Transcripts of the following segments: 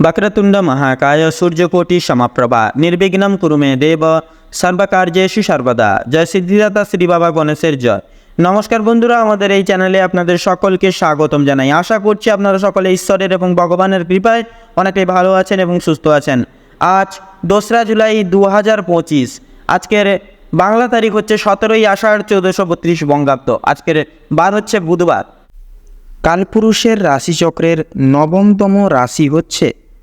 వక్రతుండ మహాకాయ సూర్యకోటి సమప్రభ নির্বিঘ্নম কুরু মে দেব সর্বকার্যেষু সর্বদা জয় সিদ্ধিদাতা শ্রী বাবা গণেশের জয় নমস্কার বন্ধুরা আমাদের এই চ্যানেলে আপনাদের সকলকে স্বাগতম জানাই আশা করছি আপনারা সকলে ঈশ্বরের এবং ভগবানের কৃপায় অনেকেই ভালো আছেন এবং সুস্থ আছেন আজ দোসরা জুলাই দু হাজার পঁচিশ আজকের বাংলা তারিখ হচ্ছে সতেরোই আষাঢ় চৌদ্দশো বত্রিশ বঙ্গাব্দ আজকের বার হচ্ছে বুধবার কালপুরুষের রাশিচক্রের নবমতম রাশি হচ্ছে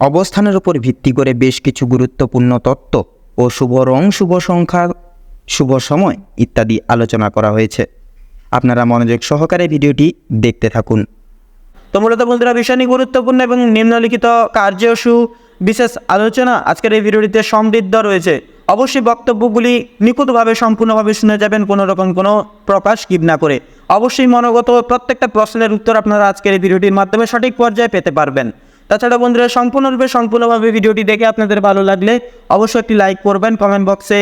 অবস্থানের উপর ভিত্তি করে বেশ কিছু গুরুত্বপূর্ণ তত্ত্ব ও শুভ রং শুভ সংখ্যা, শুভ সময় ইত্যাদি আলোচনা করা হয়েছে। আপনারা মনোযোগ সহকারে ভিডিওটি দেখতে থাকুন। তো মূলত বন্ধুরা ভীষণই গুরুত্বপূর্ণ এবং নিম্নলিখিত কার্যসু বিশেষ আলোচনা আজকের এই ভিডিওটিতে সমৃদ্ধ রয়েছে। অবশ্যই বক্তব্যগুলি নিখুঁতভাবে, সম্পূর্ণভাবে শুনে যাবেন, কোনো রকম কোনো প্রকাশ কিপ না করে। অবশ্যই মনোগত প্রত্যেকটা প্রশ্নের উত্তর আপনারা আজকের এই ভিডিওটির মাধ্যমে সঠিক পর্যায়ে পেতে পারবেন। তাছাড়া বন্ধুরা, সম্পূর্ণরূপে, সম্পূর্ণভাবে ভিডিওটি দেখে আপনাদের ভালো লাগলে অবশ্যই একটি লাইক করবেন। কমেন্ট বক্সে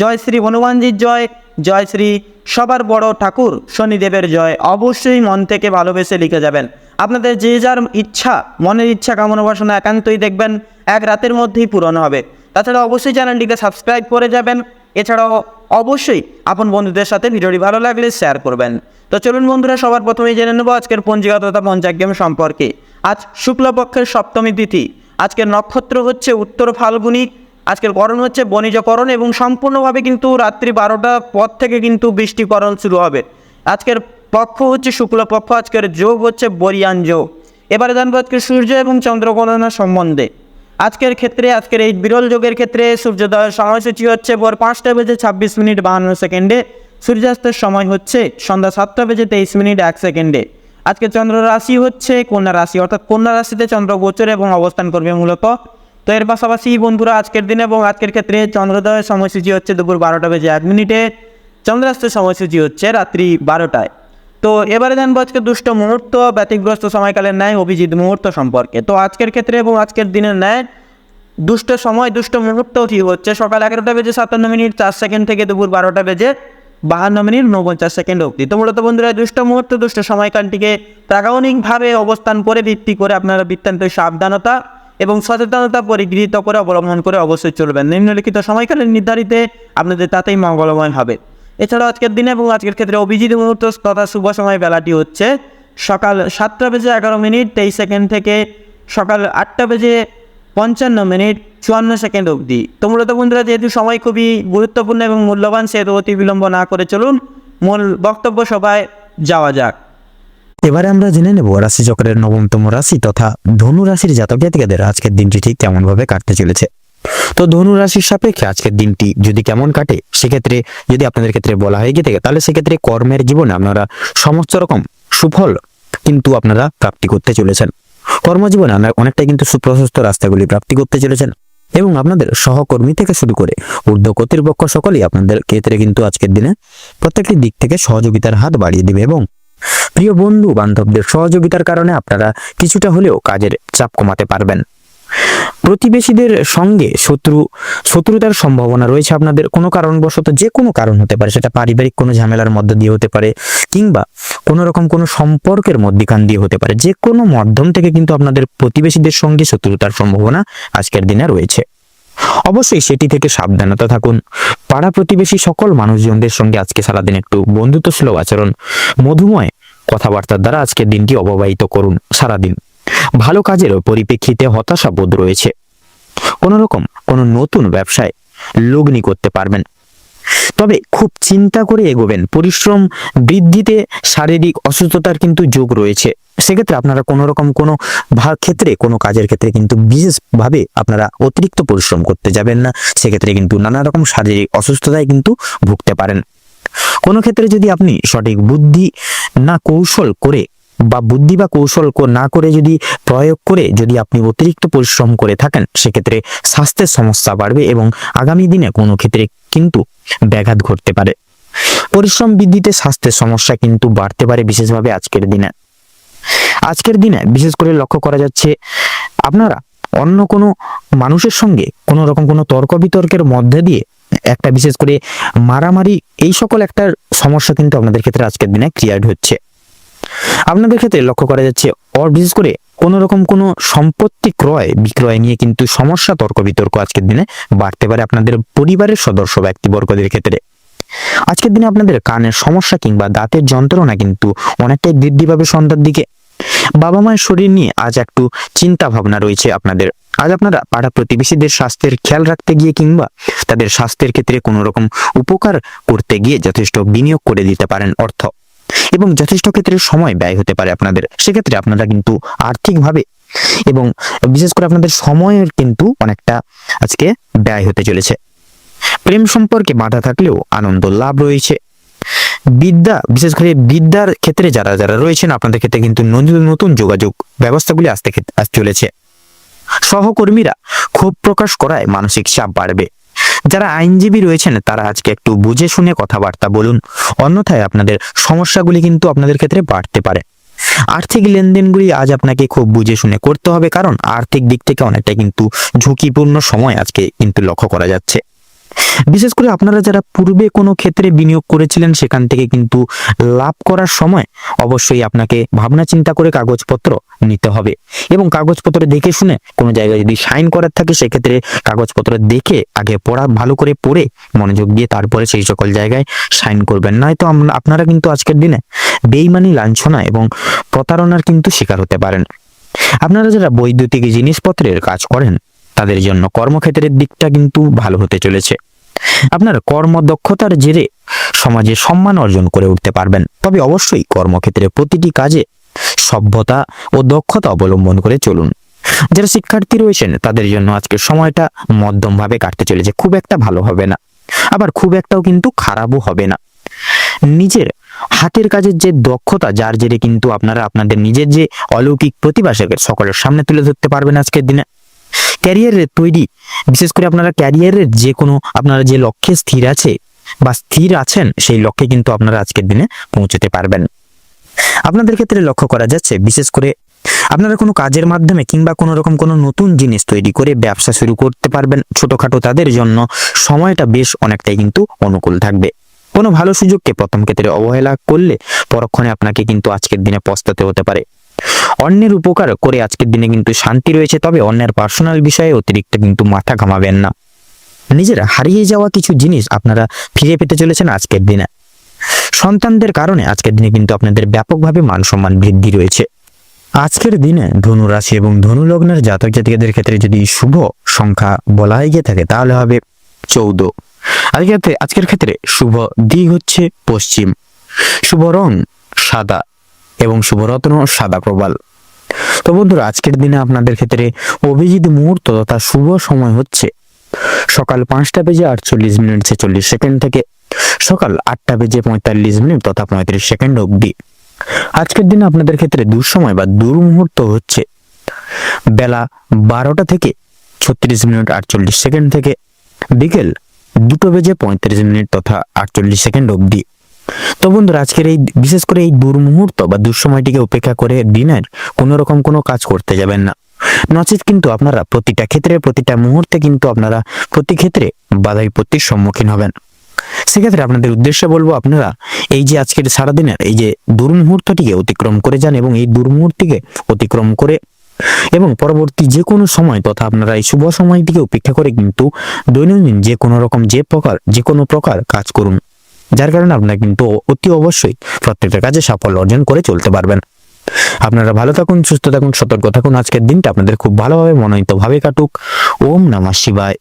জয় শ্রী হনুমানজির জয় জয় শ্রী সবার বড় ঠাকুর শনিদেবের জয় অবশ্যই মন থেকে ভালোবেসে লিখে যাবেন। আপনাদের যে যার ইচ্ছা, মনের ইচ্ছা, কামনা বাসনা একান্তই দেখবেন। এক রাতের মধ্যেই পূরণ হবে। তাছাড়া অবশ্যই চ্যানেলটিকে সাবস্ক্রাইব করে যাবেন। এছাড়াও অবশ্যই আপন বন্ধুদের সাথে ভিডিওটি ভালো লাগলে শেয়ার করবেন। তো চলুন বন্ধুরা, সবার প্রথমেই জেনে নেব আজকের পঞ্জিকা তথা পঞ্চাগ্রাম সম্পর্কে। আজ শুক্লপক্ষের সপ্তমী তিথি। আজকের নক্ষত্র হচ্ছে উত্তর ফাল্গুনি। আজকের করণ হচ্ছে বণিজকরণ এবং সম্পূর্ণভাবে কিন্তু রাত্রি বারোটার পর থেকে কিন্তু বৃষ্টিকরণ শুরু হবে। আজকের পক্ষ হচ্ছে শুক্লপক্ষ, আজকের যোগ হচ্ছে বরিয়ান যোগ। এবারে জানব আজকে সূর্য এবং চন্দ্র গণনা সম্বন্ধে। আজকের ক্ষেত্রে, আজকের এই বিরল যোগের ক্ষেত্রে সূর্যোদয়ের সময়সূচি হচ্ছে ভোর পাঁচটা বেজে ছাব্বিশ মিনিট বাহান্ন সেকেন্ডে। সূর্যাস্তের সময় হচ্ছে সন্ধ্যা সাতটা বেজে তেইশ মিনিট এক সেকেন্ডে। আজকে চন্দ্র রাশি হচ্ছে কন্যা রাশি, অর্থাৎ কন্যা রাশিতে চন্দ্র গোচর এবং অবস্থান করবে মূলত। তো এর পাশাপাশি বন্ধুরা, আজকের দিনে এবং আজকের ক্ষেত্রে চন্দ্রোদয়ের সময়সূচি হচ্ছে দুপুর বারোটা বেজে এক মিনিটে। চন্দ্রাস্তের সময়সূচি হচ্ছে রাত্রি বারোটায়। তো এবারে জানব আজকে দুষ্ট মুহূর্ত, ব্যতিগ্রস্ত সময়কালের ন্যায়, অভিজিৎ মুহূর্ত সম্পর্কে। তো আজকের ক্ষেত্রে এবং আজকের দিনের ন্যায়, দুষ্ট সময়, দুষ্ট মুহূর্ত কি হচ্ছে। সকাল এগারোটা বেজে সাতান্ন মিনিট, চার সেকেন্ড থেকে দুপুর বারোটা বেজে বাহান্ন মিনিট উনপঞ্চাশ সেকেন্ড অবধি। তো মূলত বন্ধুরা দুষ্ট মুহূর্ত, দুষ্ট সময়কালটিকে প্রাগণিকভাবে অবস্থান করে, ভিত্তি করে আপনারা বৃত্তান্ত সাবধানতা এবং সচেতনতা পরিগৃহীত করে, অবলম্বন করে অবশ্যই চলবেন। নিম্নলিখিত সময়কালের নির্ধারিত আপনাদের তাতেই মঙ্গলময় হবে। এছাড়াও আজকের দিনে এবং আজকের ক্ষেত্রে অভিজিৎ মুহূর্ত তথা শুভ সময় বেলাটি হচ্ছে সকাল সাতটা বেজে এগারো মিনিট তেইশ সেকেন্ড থেকে সকাল আটটা বেজে পঞ্চান্ন মিনিট চুয়ান্ন সেকেন্ড অবধি। তো মূলত বন্ধুরা, যেহেতু সময় খুবই গুরুত্বপূর্ণ এবং মূল্যবান, সেহেতু অতি বিলম্ব না করে চলুন মূল বক্তব্য সভায় যাওয়া যাক। এবারে আমরা জেনে নেব রাশি চক্রের নবমতম রাশি তথা ধনু রাশির জাতক জাতিকাদের আজকের দিনটি ঠিক কেমন ভাবে কাটতে চলেছে। তো ধনু রাশির সাপেক্ষে আজকের দিনটি যদি কেমন কাটে, সেক্ষেত্রে যদি আপনাদের ক্ষেত্রে বলা হয়ে গিয়ে থাকে, তাহলে সেক্ষেত্রে কর্মের জীবনে আপনারা সমস্ত রকম সুফল কিন্তু আপনারা প্রাপ্তি করতে চলেছেন। কর্মজীবনে অনেকটাই কিন্তু সুপ্রশস্ত রাস্তাগুলি প্রাপ্তি করতে চলেছেন এবং আপনাদের সহকর্মী থেকে শুরু করে ঊর্ধ্ব কর্তৃপক্ষ সকলেই আপনাদের ক্ষেত্রে কিন্তু আজকের দিনে প্রত্যেকটি দিক থেকে সহযোগিতার হাত বাড়িয়ে দিবে এবং প্রিয় বন্ধু বান্ধবদের সহযোগিতার কারণে আপনারা কিছুটা হলেও কাজের চাপ কমাতে পারবেন। প্রতিবেশীদের সঙ্গে শত্রু, শত্রুতার সম্ভাবনা রয়েছে আপনাদের কোনো কারণবশত যে কোনো কারণ হতে পারে, সেটা পারিবারিক কোনো ঝামেলার মধ্য দিয়ে হতে পারে কিংবা কোনো রকম কোনো সম্পর্কের মধ্যিখান দিয়ে হতে পারে। যে কোনো মাধ্যম থেকে কিন্তু আপনাদের প্রতিবেশীদের সঙ্গে শত্রুতার সম্ভাবনা আজকের দিনে রয়েছে। অবশ্যই সেটি থেকে সাবধানতা থাকুন। পাড়া প্রতিবেশী সকল মানুষজনদের সঙ্গে আজকে সারাদিন একটু বন্ধুত্ব সুলভ আচরণ, মধুময় কথাবার্তার দ্বারা আজকের দিনটি অববাহিত করুন সারাদিন। ভালো কাজের পরিপ্রেক্ষিতে হতাশা বোধ রয়েছে। কোনো রকম কোনো নতুন ব্যবসায় লগ্নি করতে পারবেন। তবে খুব চিন্তা করে এগোবেন। পরিশ্রম বৃদ্ধিতে শারীরিক অসুস্থতার কিন্তু যোগ রয়েছে। সেক্ষেত্রে আপনারা কোনো রকম কোনো ক্ষেত্রে, কোনো কাজের ক্ষেত্রে কিন্তু বিশেষভাবে আপনারা অতিরিক্ত পরিশ্রম করতে যাবেন না। সেক্ষেত্রে কিন্তু নানা রকম শারীরিক অসুস্থতায় কিন্তু ভুগতে পারেন। কোনো ক্ষেত্রে যদি আপনি সঠিক বুদ্ধি না কৌশল করে বা বুদ্ধি বা কৌশল না করে যদি প্রয়োগ করে যদি আপনি অতিরিক্ত পরিশ্রম করে থাকেন, সেক্ষেত্রে স্বাস্থ্যের সমস্যা বাড়বে এবং আগামী দিনে কোনো ক্ষেত্রে কিন্তু ব্যাঘাত ঘটতে পারে। পরিশ্রম বৃদ্ধিতে স্বাস্থ্যের সমস্যা কিন্তু বাড়তে পারে বিশেষভাবে আজকের দিনে। আজকের দিনে বিশেষ করে লক্ষ্য করা যাচ্ছে, আপনারা অন্য কোনো মানুষের সঙ্গে কোনো রকম কোনো তর্ক বিতর্কের মধ্যে দিয়ে একটা বিশেষ করে মারামারি, এই সকল একটা সমস্যা কিন্তু আপনাদের ক্ষেত্রে আজকের দিনে ক্রিয়েট হচ্ছে। আপনাদের ক্ষেত্রে লক্ষ্য করা যাচ্ছে, অর বিশেষ করে কোনো রকম কোনো সম্পত্তি ক্রয়, বিক্রয় নিয়ে কিন্তু সমস্যা, তর্ক, বিতর্ক আজকের দিনে বাড়তে পারে আপনাদের পরিবারের সদস্য, ব্যক্তিবর্গদের ক্ষেত্রে। আজকের দিনে আপনাদের কানের সমস্যা কিংবা দাঁতের যন্ত্রণা কিন্তু অনেকটাই বৃদ্ধি পাবে সন্ধ্যার দিকে। বাবা মায়ের শরীর নিয়ে আজ একটু চিন্তা ভাবনা রয়েছে আপনাদের। আজ আপনারা পাড়া প্রতিবেশীদের স্বাস্থ্যের খেয়াল রাখতে গিয়ে কিংবা তাদের স্বাস্থ্যের ক্ষেত্রে কোনো রকম উপকার করতে গিয়ে যথেষ্ট বিনিয়োগ করে দিতে পারেন অর্থ। এবং যথেষ্ট ক্ষেত্রে সময় ব্যয় হতে পারে আপনাদের। সেক্ষেত্রে আপনারা কিন্তু আর্থিকভাবে এবং বিশেষ করে আপনাদের সময়ের কিন্তু অনেকটা আজকে ব্যয় হতে চলেছে। প্রেম সম্পর্কে বাধা থাকলেও আনন্দ লাভ রয়েছে। বিদ্যা, বিশেষ করে বিদ্যার ক্ষেত্রে যারা যারা রয়েছেন, আপনাদের ক্ষেত্রে কিন্তু নতুন নতুন যোগাযোগ ব্যবস্থাগুলি আসতে আসতে চলেছে। সহকর্মীরা ক্ষোভ প্রকাশ করায় মানসিক চাপ বাড়বে। যারা আইনজীবী রয়েছেন, তারা আজকে একটু বুঝে শুনে কথাবার্তা বলুন। অন্যথায় আপনাদের সমস্যাগুলি কিন্তু আপনাদের ক্ষেত্রে বাড়তে পারে। আর্থিক লেনদেনগুলি আজ আপনাকে খুব বুঝে শুনে করতে হবে, কারণ আর্থিক দিক থেকে অনেকটা কিন্তু ঝুঁকিপূর্ণ সময় আজকে কিন্তু লক্ষ্য করা যাচ্ছে। বিশেষ করে আপনারা যারা পূর্বে কোনো ক্ষেত্রে বিনিয়োগ করেছিলেন, সেখান থেকে কিন্তু লাভ করার সময় অবশ্যই আপনাকে ভাবনা চিন্তা করে কাগজপত্র নিতে হবে। এবং কাগজপত্র দেখে শুনে কোনো জায়গায় যদি সাইন করার থাকে, সেক্ষেত্রে কাগজপত্র দেখে, আগে পড়া, ভালো করে পড়ে মনোযোগ দিয়ে তারপরে সেই সকল জায়গায় সাইন করবেন। নয়তো আমরা- আপনারা কিন্তু আজকের দিনে বেইমানি, লাঞ্ছনা এবং প্রতারণার কিন্তু শিকার হতে পারেন। আপনারা যারা বৈদ্যুতিক জিনিসপত্রের কাজ করেন তাদের জন্য কর্মক্ষেত্রের দিকটা কিন্তু ভালো হতে চলেছে। আপনার কর্মদক্ষতার জেরে সমাজে সম্মান অর্জন করে উঠতে পারবেন। তবে অবশ্যই কর্মক্ষেত্রে প্রতিটি কাজে সভ্যতা ও দক্ষতা অবলম্বন করে চলুন। যারা শিক্ষার্থী রয়েছেন, তাদের জন্য আজকের সময়টা মধ্যমভাবে কাটতে চলেছে। খুব একটা ভালো হবে না। আবার খুব একটাও কিন্তু খারাপও হবে না। নিজের হাতের কাজের যে দক্ষতা, যার জেরে কিন্তু আপনারা আপনাদের নিজের যে অলৌকিক প্রতিভাসকে সকলের সামনে তুলে ধরতে পারবেন আজকের দিনে। ক্যারিয়ারের তৈরি। বিশেষ করে আপনারা ক্যারিয়ারের যে কোনো আপনারা যে লক্ষ্যে স্থির আছে বা স্থির আছেন, সেই লক্ষ্যে কিন্তু আপনারা আজকের দিনে পৌঁছতে পারবেন। আপনাদের ক্ষেত্রে লক্ষ্য করা যাচ্ছে, বিশেষ করে আপনারা কোনো কাজের মাধ্যমে কিংবা কোনো রকম কোনো নতুন জিনিস তৈরি করে ব্যবসা শুরু করতে পারবেন ছোটখাটো তাদের জন্য, সময়টা বেশ অনেকটাই কিন্তু অনুকূল থাকবে। কোনো ভালো সুযোগকে প্রথম ক্ষেত্রে অবহেলা করলে পরক্ষণে আপনাকে কিন্তু আজকের দিনে পস্তাতে হতে পারে। অন্যের উপকার করে আজকের দিনে কিন্তু শান্তি রয়েছে, তবে অন্যের পার্সোনাল বিষয়ে অতিরিক্ত কিন্তু মাথা ঘামাবেন না। নিজের হারিয়ে যাওয়া কিছু জিনিস আপনারা ফিরে পেতে চলেছেন আজকের দিনে। সন্তানদের কারণে আজকের দিনে কিন্তু আপনাদের ব্যাপকভাবে মান সম্মান বৃদ্ধি রয়েছে। আজকের দিনে ধনু রাশি এবং ধনু লগ্নের জাতক জাতিকাদের ক্ষেত্রে যদি শুভ সংখ্যা বলা হয়ে গিয়ে থাকে, তাহলে হবে চৌদ্দ। ক্ষেত্রে আজকের ক্ষেত্রে শুভ দিক হচ্ছে পশ্চিম। শুভ রং সাদা এবং শুভরত্ন সাদা প্রবাল। তো বন্ধুরা, আজকের দিনে আপনাদের ক্ষেত্রে অভিজিৎ মুহূর্ত তথা শুভ সময় হচ্ছে সকাল পাঁচটা বেজে আটচল্লিশ মিনিট ছেচল্লিশ সেকেন্ড থেকে সকাল আটটা বেজে পঁয়তাল্লিশ মিনিট তথা পঁয়ত্রিশ সেকেন্ড অবধি। আজকের দিনে আপনাদের ক্ষেত্রে দুঃসময় বা দুর্মুহূর্ত হচ্ছে বেলা বারোটা থেকে ছত্রিশ মিনিট আটচল্লিশ সেকেন্ড থেকে বিকেল দুটো বেজে পঁয়ত্রিশ মিনিট তথা আটচল্লিশ সেকেন্ড অবধি। তো বন্ধুরা, আজকের এই বিশেষ করে এই দুর্মুহূর্ত বা দুঃসময়টিকে উপেক্ষা করে দিনের কোনো রকম কোনো কাজ করতে যাবেন না। নচেত কিন্তু আপনারা প্রতিটা ক্ষেত্রে, প্রতিটা মুহূর্তে কিন্তু আপনারা প্রতি ক্ষেত্রে বাধা বিপত্তির সম্মুখীন হবেন। সেক্ষেত্রে আপনাদের উদ্দেশ্যে বলব, আপনারা এই যে আজকের সারাদিনের এই যে দুর্মুহূর্তটিকে অতিক্রম করে যান এবং এই দুর্মুহূর্তটিকে অতিক্রম করে এবং পরবর্তী যে কোনো সময় তথা আপনারা এই শুভ সময়টিকে উপেক্ষা করে কিন্তু দৈনন্দিন যে কোনো রকম যে প্রকার যে কোনো প্রকার কাজ করুন। যার কারণে আপনারা কিন্তু অতি অবশ্যই প্রত্যেকটা কাজে সাফল্য অর্জন করে চলতে পারবেন। আপনারা ভালো থাকুন, সুস্থ থাকুন, সতর্ক থাকুন। আজকের দিনটা আপনাদের খুব ভালোভাবে মনোনীত ভাবে কাটুক। ওম নমঃ শিবায়।